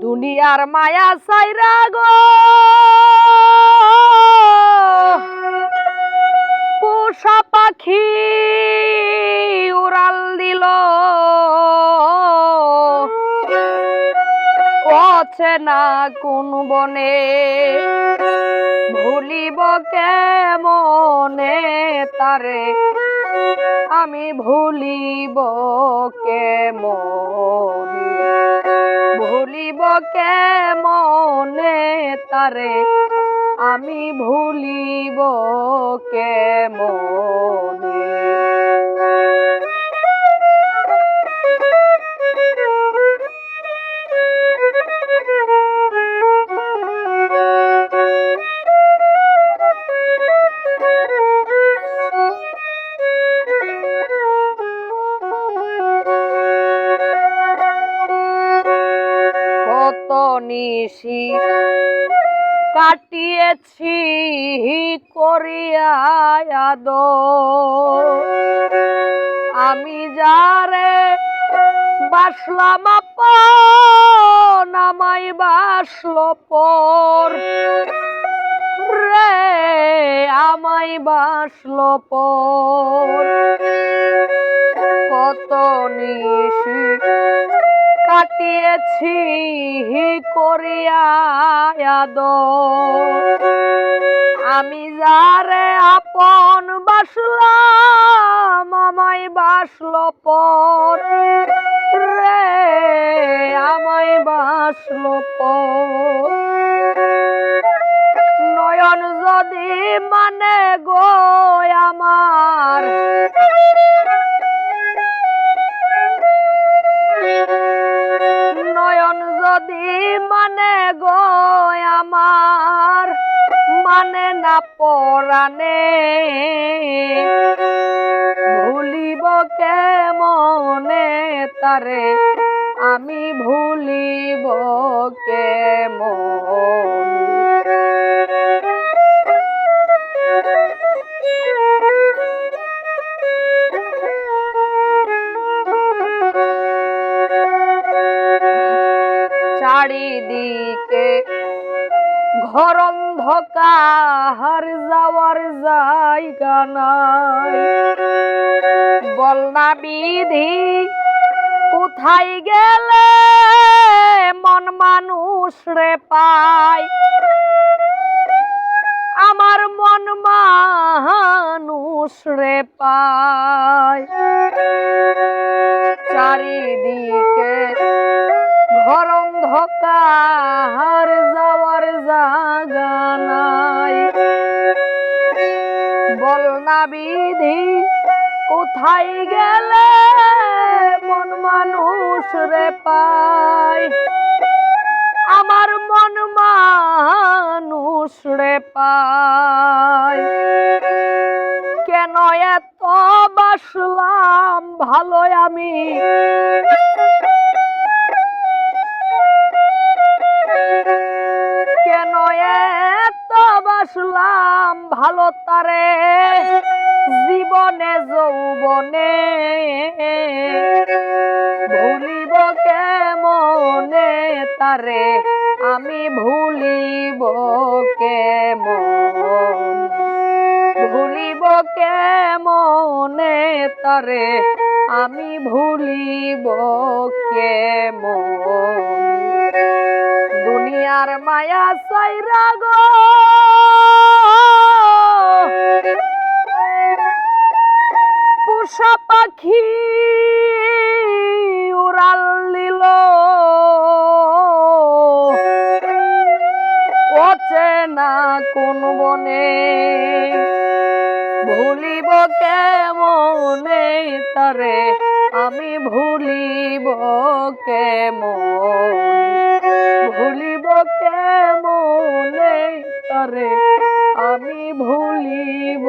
দুনিয়ার মায়া সাইরা গো। পোষা পাখি উড়াল দিল। অচেনা কোন বনে ভুলিব কেমনে তারে? আমি ভুলিব কেমনে? ভুলিব কে মনে তারে? আমি ভুলিব কেমনে? কত নিশি কাটিয়েছি করিয়া আমি যারে বাসলাম নামাই বাসল পর। রে আমাই বাসল পর। কত নিশি কাটিয়েছি করিয়া আমি যারে আপন বাসলাম, আমায় বাসল পর রে, আমায় বাসল পর নয়ন যদি মানে গো আমার মানে পরানে ভুলিব কেমনে তারে? আমি ভুলিব কেমন? চারিদিকে ঘর অন্ধকার যাওয়ার জায়গা নাই। বলনা বিধি কোথায় গেলে মন মানুষ রে পায়? না বিধি কোথায় গেলে মন মানুষ রে পায়? আমার মন মানুষ রে পায়। কেন এত বাসলাম ভালো আমি? বাসলাম ভালো তারে, জীবনে, যৌবনে। ভুলিব কেমনে তারে, আমি ভুলিব কেমন। ভুলিব কেমনে তারে, আমি ভুলিব কেমন। দুনিয়ার মায়া সাইরা গো পোষা পাখি উড়াল দিল অচেনা কোন বনে। ভুলিব কেমনে তারে? আমি ভুলিব কেমন? ভুলিব কেমনে তারে? আমি ভুলিব